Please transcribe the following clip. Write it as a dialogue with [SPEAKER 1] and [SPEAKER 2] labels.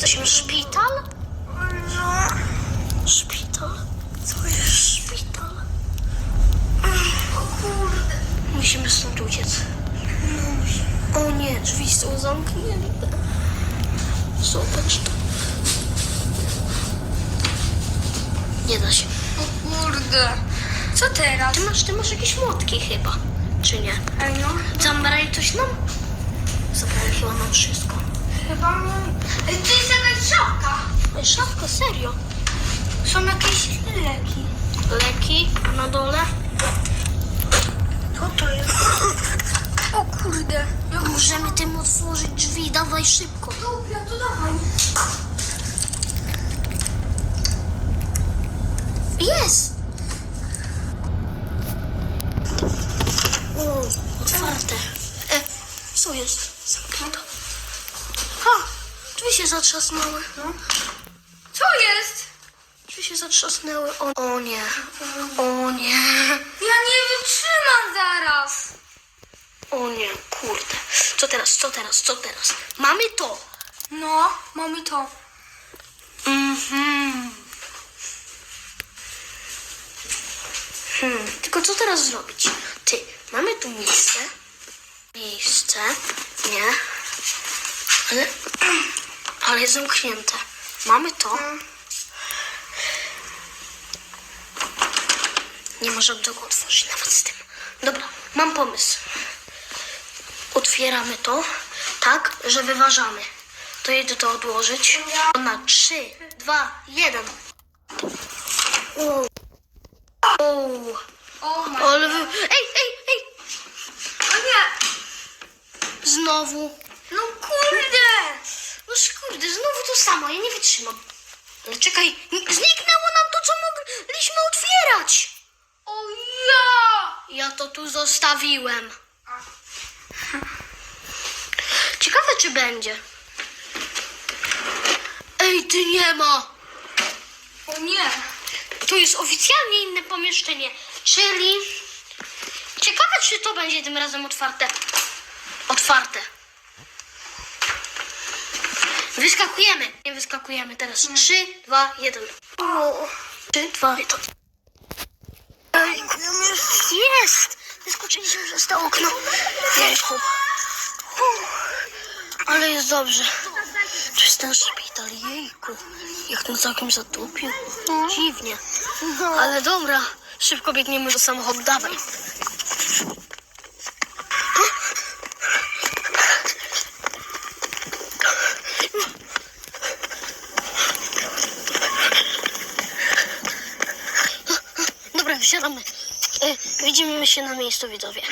[SPEAKER 1] Jesteśmy szpital?
[SPEAKER 2] No,
[SPEAKER 1] Szpital? Co jest szpital?
[SPEAKER 2] o kurde.
[SPEAKER 1] Musimy stąd uciec. O nie, drzwi są zamknięte. Zobacz to. Nie da się.
[SPEAKER 2] O kurde. Co teraz?
[SPEAKER 1] Ty masz, ty masz jakieś młotki chyba, czy nie?
[SPEAKER 2] Ej no,
[SPEAKER 1] Zabrali coś nam? Zabrali chyba nam wszystko.
[SPEAKER 2] Chyba mam. To jest jakaś szafka.
[SPEAKER 1] Szafka, serio.
[SPEAKER 2] Są jakieś leki.
[SPEAKER 1] Leki na dole.
[SPEAKER 2] Co to jest? O kurde. Ja muszę...
[SPEAKER 1] Możemy tym otworzyć drzwi, dawaj szybko.
[SPEAKER 2] Dobra, to dawaj.
[SPEAKER 1] Jest! O, otwarte. E, co jest? Drzwi się zatrzasnęły.
[SPEAKER 2] Co jest?
[SPEAKER 1] Drzwi się zatrzasnęły. O, o nie. O nie.
[SPEAKER 2] Ja nie wytrzymam zaraz.
[SPEAKER 1] O nie, kurde. Co teraz, co teraz, co teraz? Mamy to.
[SPEAKER 2] No, mamy to.
[SPEAKER 1] Mhm. Hmm, tylko co teraz zrobić? Ty, mamy tu miejsce. Miejsce, nie. Ale, ale jest zamknięte. Mamy to. Nie możemy tego otworzyć nawet z tym. Dobra, mam pomysł. Otwieramy to tak, że wyważamy. To jedę to odłożyć. Na trzy, dwa, jeden. Wow. Wow.
[SPEAKER 2] O my...
[SPEAKER 1] Ale wy... Ej, ej, ej!
[SPEAKER 2] O nie.
[SPEAKER 1] Znowu.
[SPEAKER 2] No kurde.
[SPEAKER 1] No kurde, znowu to samo, ja nie wytrzymam. Ale czekaj, zniknęło nam to, co mogliśmy otwierać.
[SPEAKER 2] O ja.
[SPEAKER 1] Ja to tu zostawiłem. Ciekawe, czy będzie. Ej, ty nie ma.
[SPEAKER 2] O nie.
[SPEAKER 1] To jest oficjalnie inne pomieszczenie, czyli... Ciekawe, czy to będzie tym razem otwarte. Otwarte. Wyskakujemy. Nie wyskakujemy teraz. Trzy, dwa, jeden. Trzy, dwa, jeden. Jest! Wyskoczyliśmy przez to okno. Uff, Ale jest dobrze. Jest ten szpital, jejku. Jak ten całkiem zatupił. Dziwnie. Ale dobra, szybko biegniemy do samochodu, dawaj. Wsiadamy. E, Widzimy się na miejscu, widzowie.